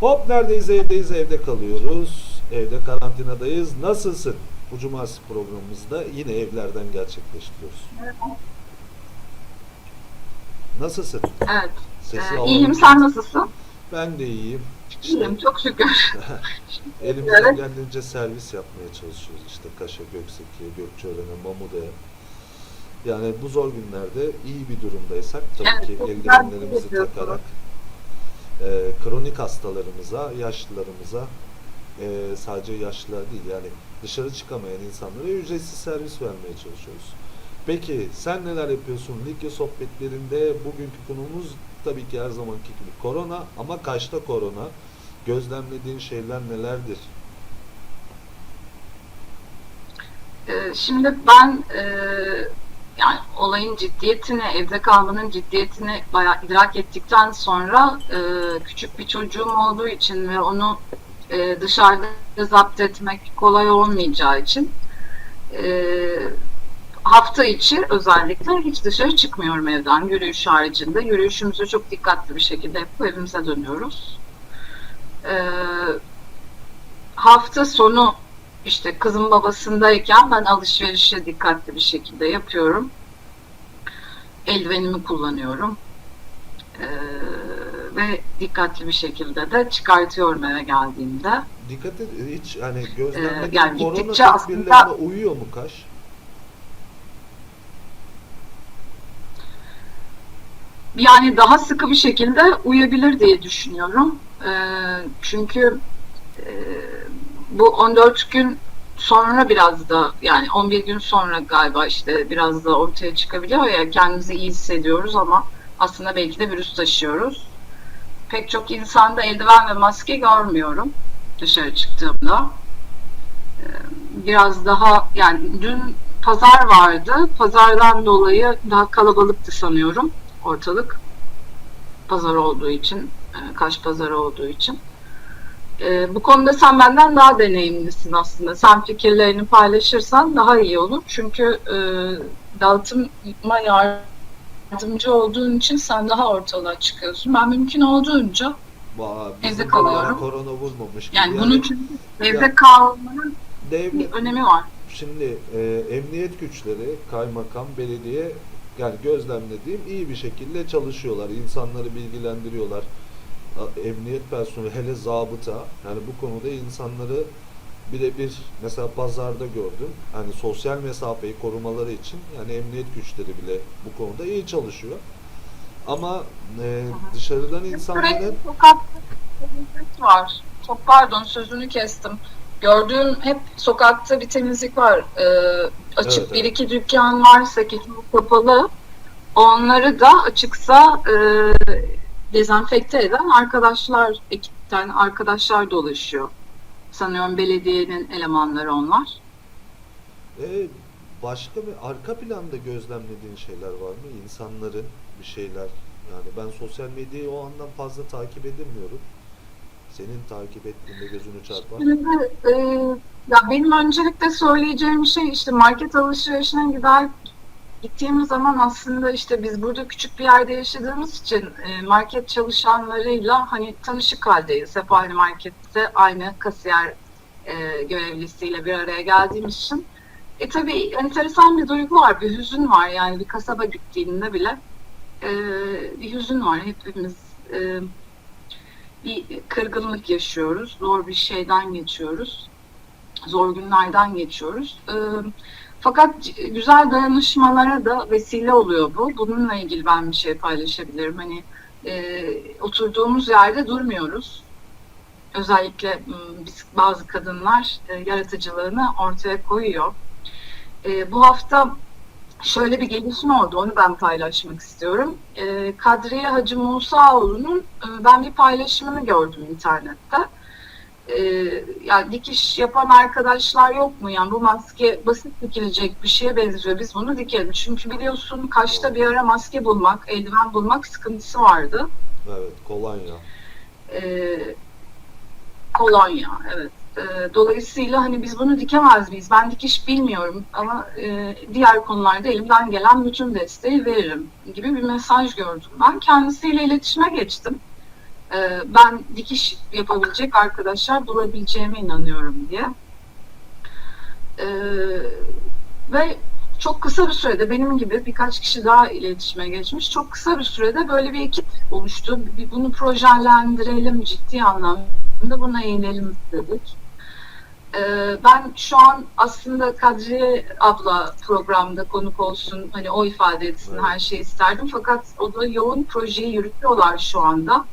Hop neredeyiz? Evdeyiz, evde kalıyoruz. Evde karantinadayız. Nasılsın? Bu cumartesi programımızda yine evlerden gerçekleştiriyoruz. Nasılsın? Evet. Sesi Ee, iyiyim. Sen nasılsın? Ben de iyiyim. İşte İyiyim. Çok şükür. elimizden Evet. geldiğince servis yapmaya çalışıyoruz. İşte Kaş'a, Gökseki'ye, Gökçeören'e, Mamuda'ya. Yani bu zor günlerde iyi bir durumdaysak tabii Evet, ki eldivenlerimizi yapıyorsunuz. takarak e, kronik hastalarımıza, yaşlılarımıza e, sadece yaşlılar değil yani dışarı çıkamayan insanlara ücretsiz servis vermeye çalışıyoruz. Peki sen neler yapıyorsun? Likya sohbetlerinde bugünkü konumuz tabii ki her zamanki gibi korona ama kaçta korona? Gözlemlediğin şeyler nelerdir? Ee, şimdi ben e, yani olayın ciddiyetini, evde kalmanın ciddiyetini bayağı idrak ettikten sonra e, küçük bir çocuğum olduğu için ve onu e, dışarıda zapt etmek kolay olmayacağı için e, hafta içi özellikle hiç dışarı çıkmıyorum evden yürüyüş haricinde. Yürüyüşümüzü çok dikkatli bir şekilde yapıp evimize dönüyoruz. E, hafta sonu işte kızım babasındayken ben alışverişe dikkatli bir şekilde yapıyorum. Eldivenimi kullanıyorum. Ee, ve dikkatli bir şekilde de çıkartıyorum eve geldiğimde. Dikkat et hiç hani gözlemlediğin Ee, yani korona gittikçe aslında- tedbirlerine uyuyor mu Kaş? Yani daha sıkı bir şekilde uyabilir diye düşünüyorum. Ee, çünkü e, bu 14 gün sonra biraz da yani 11 gün sonra galiba işte biraz da ortaya çıkabiliyor ya kendimizi iyi hissediyoruz ama aslında belki de virüs taşıyoruz. Pek çok insanda eldiven ve maske görmüyorum dışarı çıktığımda. Ee, Biraz daha yani dün pazar vardı. Pazardan dolayı daha kalabalıktı sanıyorum ortalık. Pazar olduğu için, e, Kaş pazarı olduğu için. E, bu konuda sen benden daha deneyimlisin aslında. Sen fikirlerini paylaşırsan daha iyi olur. Çünkü e, dağıtıma yardımcı olduğun için sen daha ortalığa çıkıyorsun. Ben mümkün olduğunca Vay, Evde kalıyorum. korona vurmamış yani bunun çünkü evde Ya- kalmanın devlet önemi var. Şimdi e, emniyet güçleri, kaymakam, belediye yani gözlemlediğim iyi bir şekilde çalışıyorlar. İnsanları bilgilendiriyorlar. Emniyet personeli hele zabıta yani bu konuda insanları birebir mesela pazarda gördüm. Hani sosyal mesafeyi korumaları için yani emniyet güçleri bile bu konuda iyi çalışıyor. Ama e, dışarıdan insanların var. Çok pardon sözünü kestim. Gördüğüm hep sokakta bir temizlik var. Ee, açık Evet, bir evet. iki dükkan varsa ki kapalı. Onları da açıksa e, dezenfekte eden arkadaşlar, ekipten arkadaşlar dolaşıyor. Sanıyorum belediyenin elemanları onlar. E, başka bir arka planda gözlemlediğin şeyler var mı? İnsanların bir şeyler. Yani ben sosyal medyayı o andan fazla takip edemiyorum. Senin takip ettiğinde gözünü çarpan. Şimdi, e, ya benim öncelikle söyleyeceğim şey işte market alışverişine gider gittiğimiz zaman aslında işte biz burada küçük bir yerde yaşadığımız için e, market çalışanlarıyla hani tanışık haldeyiz. Hep aynı markette aynı kasiyer e, görevlisiyle bir araya geldiğimiz için. E tabii enteresan bir duygu var, bir hüzün var yani bir kasaba gittiğinde bile e, bir hüzün var. Hepimiz bir kırgınlık yaşıyoruz. Zor bir şeyden geçiyoruz. Zor günlerden geçiyoruz. Ee, fakat güzel dayanışmalara da vesile oluyor bu. Bununla ilgili ben bir şey paylaşabilirim. Hani e, oturduğumuz yerde durmuyoruz. Özellikle biz bazı kadınlar e, yaratıcılığını ortaya koyuyor. E, bu hafta şöyle bir gelişme oldu. Onu ben paylaşmak istiyorum. E, Kadriye Hacı Musaoğlu'nun e, ben bir paylaşımını gördüm internette. E, yani dikiş yapan arkadaşlar yok mu? Yani bu maske basit dikilecek bir şeye benziyor. Biz bunu dikelim. Çünkü biliyorsun Kaş'ta bir ara maske bulmak, eldiven bulmak sıkıntısı vardı. Evet, kolonya. E, kolonya, evet. E, dolayısıyla hani biz bunu dikemez miyiz? Ben dikiş bilmiyorum ama e, diğer konularda elimden gelen bütün desteği veririm gibi bir mesaj gördüm. Ben kendisiyle iletişime geçtim. E, ben dikiş yapabilecek arkadaşlar bulabileceğime inanıyorum diye. E, ve çok kısa bir sürede benim gibi birkaç kişi daha iletişime geçmiş. Çok kısa bir sürede böyle bir ekip oluştu. Bunu projelendirelim ciddi anlamda buna eğilelim dedik. Ee, ben şu an aslında Kadriye abla programda konuk olsun, hani o ifade etsin her şeyi isterdim. Fakat o da yoğun projeyi yürütüyorlar şu anda.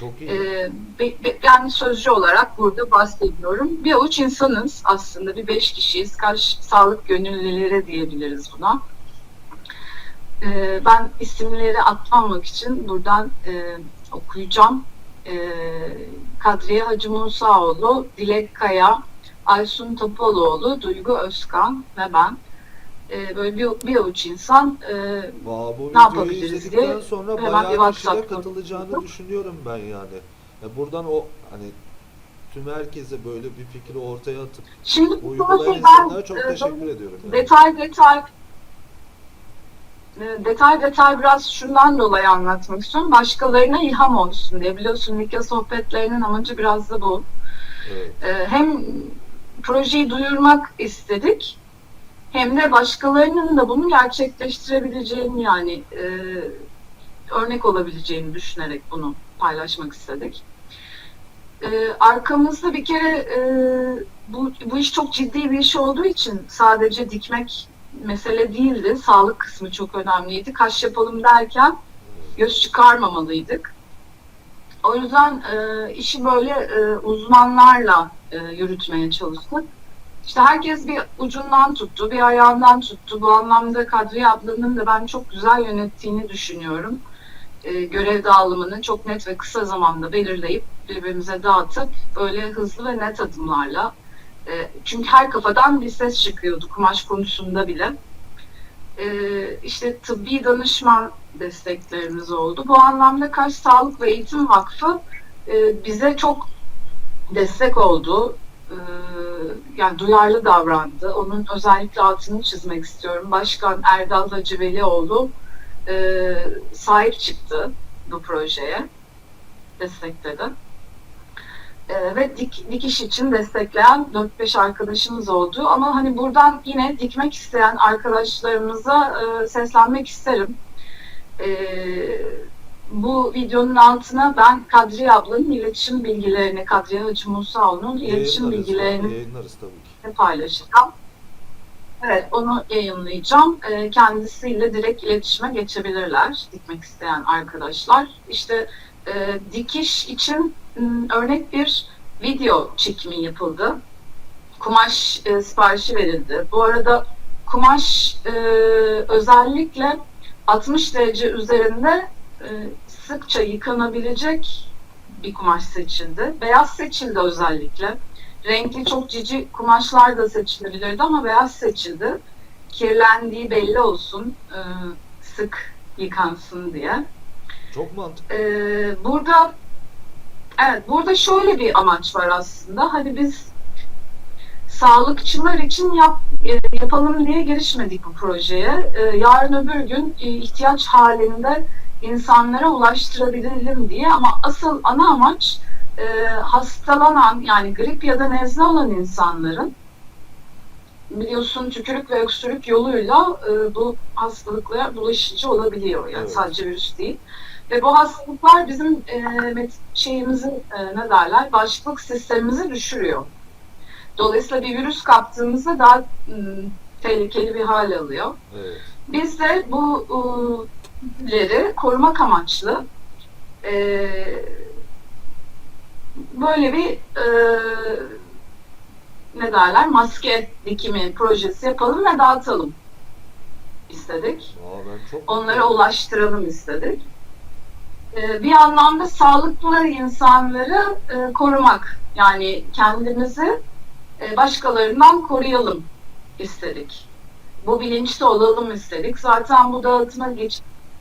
Çok iyi. Ee, be- be- ben sözcü olarak burada bahsediyorum. Bir avuç insanız aslında, bir beş kişiyiz. Kaç sağlık gönüllüleri diyebiliriz buna. Ee, ben isimleri atmamak için buradan e, okuyacağım. Ee, Kadriye Hacı Musaoğlu, Dilek Kaya, Aysun Topaloğlu, Duygu Özkan ve ben. Ee, böyle bir, bir avuç insan e, Vaa, bu ne yapabiliriz diye sonra hemen bir WhatsApp katılacağını grubu. düşünüyorum ben yani. Ya buradan o hani tüm herkese böyle bir fikri ortaya atıp Şimdi bu uygulayan insanlara çok e, teşekkür ediyorum. yani. detay detay e, detay detay biraz şundan dolayı anlatmak istiyorum. Başkalarına ilham olsun diye. Biliyorsun Likya sohbetlerinin amacı biraz da bu. Evet. E, Hem projeyi duyurmak istedik hem de başkalarının da bunu gerçekleştirebileceğini yani e, örnek olabileceğini düşünerek bunu paylaşmak istedik. E, arkamızda bir kere e, bu, bu iş çok ciddi bir iş olduğu için sadece dikmek mesele değildi. Sağlık kısmı çok önemliydi. Kaş yapalım derken göz çıkarmamalıydık. O yüzden e, işi böyle e, uzmanlarla e, yürütmeye çalıştık. İşte herkes bir ucundan tuttu, bir ayağından tuttu. Bu anlamda Kadriye ablanın da ben çok güzel yönettiğini düşünüyorum. E, görev dağılımını çok net ve kısa zamanda belirleyip birbirimize dağıtıp böyle hızlı ve net adımlarla e, çünkü her kafadan bir ses çıkıyordu kumaş konusunda bile. E, işte tıbbi danışman desteklerimiz oldu. Bu anlamda Kaş Sağlık ve Eğitim Vakfı e, bize çok destek oldu. E, yani duyarlı davrandı. Onun özellikle altını çizmek istiyorum. Başkan Erdal Hacıvelioğlu e, sahip çıktı bu projeye. Destekledi. E, ve dik, dikiş için destekleyen 4-5 arkadaşımız oldu. Ama hani buradan yine dikmek isteyen arkadaşlarımıza e, seslenmek isterim. E, bu videonun altına ben Kadriye ablanın iletişim bilgilerini, Kadriye Hacı Musaoğlu'nun iletişim Yayınlarız, bilgilerini yayınlarız tabii ki. paylaşacağım. Evet, onu yayınlayacağım. Ee, Kendisiyle direkt iletişime geçebilirler dikmek isteyen arkadaşlar. İşte e, dikiş için örnek bir video çekimi yapıldı. Kumaş e, siparişi verildi. Bu arada kumaş e, özellikle 60 derece üzerinde sıkça yıkanabilecek bir kumaş seçildi. Beyaz seçildi özellikle. Renkli çok cici kumaşlar da seçilebilirdi ama beyaz seçildi. Kirlendiği belli olsun, e, sık yıkansın diye. Çok mantıklı. Ee, burada evet burada şöyle bir amaç var aslında. Hani biz sağlıkçılar için yap, e, yapalım diye girişmedik bu projeye. Ee, yarın öbür gün e, ihtiyaç halinde insanlara ulaştırabilelim diye ama asıl ana amaç e, hastalanan yani grip ya da nezle olan insanların biliyorsun tükürük ve öksürük yoluyla e, bu hastalıklar bulaşıcı olabiliyor. Yani Evet. sadece virüs değil. Ve bu hastalıklar bizim e, şeyimizi e, ne derler bağışıklık sistemimizi düşürüyor. Dolayısıyla bir virüs kaptığımızda daha m, tehlikeli bir hal alıyor. Evet. Biz de bu e, leri korumak amaçlı e, böyle bir e, ne derler maske dikimi projesi yapalım ve dağıtalım istedik. Aa, çok Onlara ulaştıralım istedik. E, bir anlamda sağlıklı insanları e, korumak yani kendimizi e, başkalarından koruyalım istedik. Bu bilinçli olalım istedik. Zaten bu dağıtıma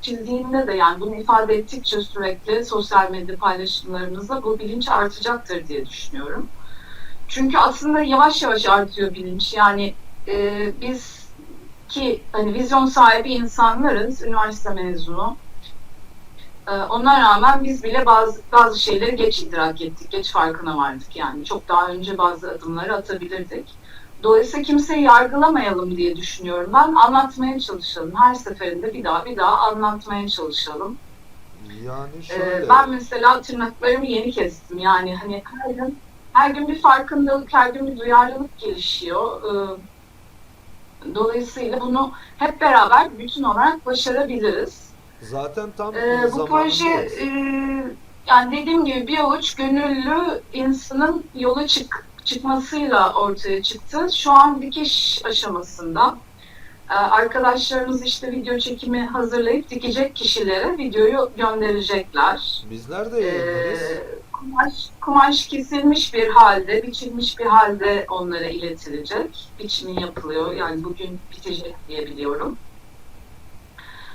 geçildiğinde de yani bunu ifade ettikçe sürekli sosyal medya paylaşımlarımızda bu bilinç artacaktır diye düşünüyorum. Çünkü aslında yavaş yavaş artıyor bilinç. Yani e, biz ki hani vizyon sahibi insanlarız, üniversite mezunu. Ee, ona rağmen biz bile bazı bazı şeyleri geç idrak ettik, geç farkına vardık yani. Çok daha önce bazı adımları atabilirdik. Dolayısıyla kimseyi yargılamayalım diye düşünüyorum ben. Anlatmaya çalışalım. Her seferinde bir daha bir daha anlatmaya çalışalım. Yani Ee, şöyle. ben mesela tırnaklarımı yeni kestim. Yani hani her gün her gün bir farkındalık, her gün bir duyarlılık gelişiyor. Ee, dolayısıyla bunu hep beraber bütün olarak başarabiliriz. Zaten tam Ee, bu proje e, yani dediğim gibi bir avuç gönüllü insanın yola çık çıkmasıyla ortaya çıktı. Şu an dikiş aşamasında. Ee, arkadaşlarımız işte video çekimi hazırlayıp dikecek kişilere videoyu gönderecekler. Bizler de yayınlarız. Ee, kumaş, kumaş kesilmiş bir halde, biçilmiş bir halde onlara iletilecek. Biçimi yapılıyor. Yani bugün bitecek diye biliyorum.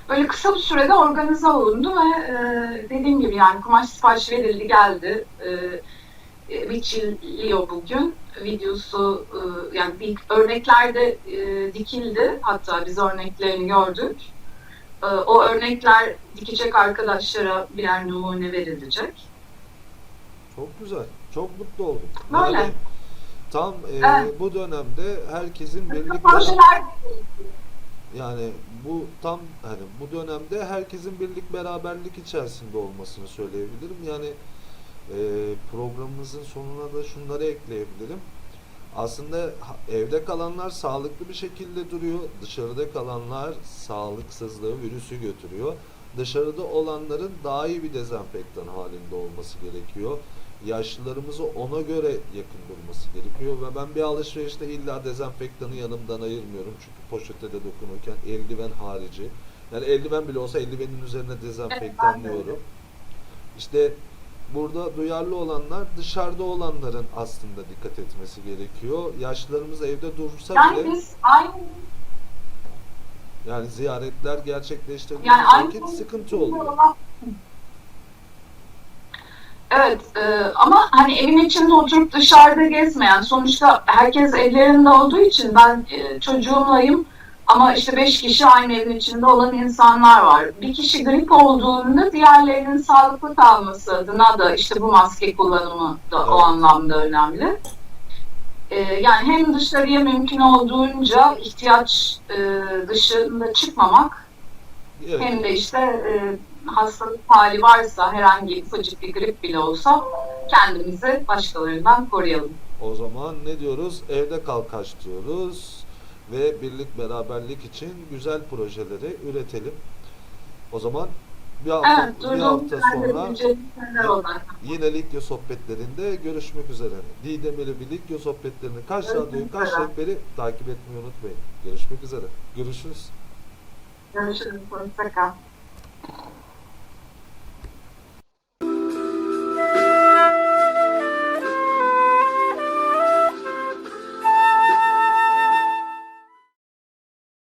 Böyle kısa bir sürede organize olundu ve e, dediğim gibi yani kumaş sipariş verildi geldi. E, biçiliyor bugün. Videosu e, yani örneklerde e, dikildi. Hatta biz örneklerini gördük. E, o örnekler dikecek arkadaşlara birer numune verilecek. Çok güzel. Çok mutlu oldum. Böyle. Yani tam e, Evet. bu dönemde herkesin birlik Projeler yani bu tam hani bu dönemde herkesin birlik beraberlik içerisinde olmasını söyleyebilirim. Yani e, programımızın sonuna da şunları ekleyebilirim. Aslında evde kalanlar sağlıklı bir şekilde duruyor. Dışarıda kalanlar sağlıksızlığı, virüsü götürüyor. Dışarıda olanların daha iyi bir dezenfektan halinde olması gerekiyor. Yaşlılarımızı ona göre yakın durması gerekiyor ve ben bir alışverişte illa dezenfektanı yanımdan ayırmıyorum çünkü poşete de dokunurken eldiven harici. Yani eldiven bile olsa eldivenin üzerine dezenfektanlıyorum. İşte burada duyarlı olanlar dışarıda olanların aslında dikkat etmesi gerekiyor. Yaşlılarımız evde dursa yani bile biz aynı yani ziyaretler gerçekleştirdiğimiz yani aynı vakit sıkıntı oluyor. Evet e, ama hani evin içinde oturup dışarıda gezmeyen sonuçta herkes evlerinde olduğu için ben e, çocuğumlayım ama işte beş kişi aynı evin içinde olan insanlar var. Bir kişi grip olduğunda diğerlerinin sağlıklı kalması adına da işte bu maske kullanımı da o anlamda önemli. E, yani hem dışarıya mümkün olduğunca ihtiyaç e, dışında çıkmamak Evet. hem de işte e, hastalık hali varsa herhangi ufacık bir grip bile olsa kendimizi başkalarından koruyalım. O zaman ne diyoruz? Evde kal kaç diyoruz ve birlik beraberlik için güzel projeleri üretelim. O zaman bir hafta, Evet, bir hafta sonra yine Likya sohbetlerinde görüşmek üzere. Didemir'i bir Likya sohbetlerini kaç radyoyu kaç rehberi takip etmeyi unutmayın. Görüşmek üzere. Görüşürüz. Görüşürüz. Hoşçakal.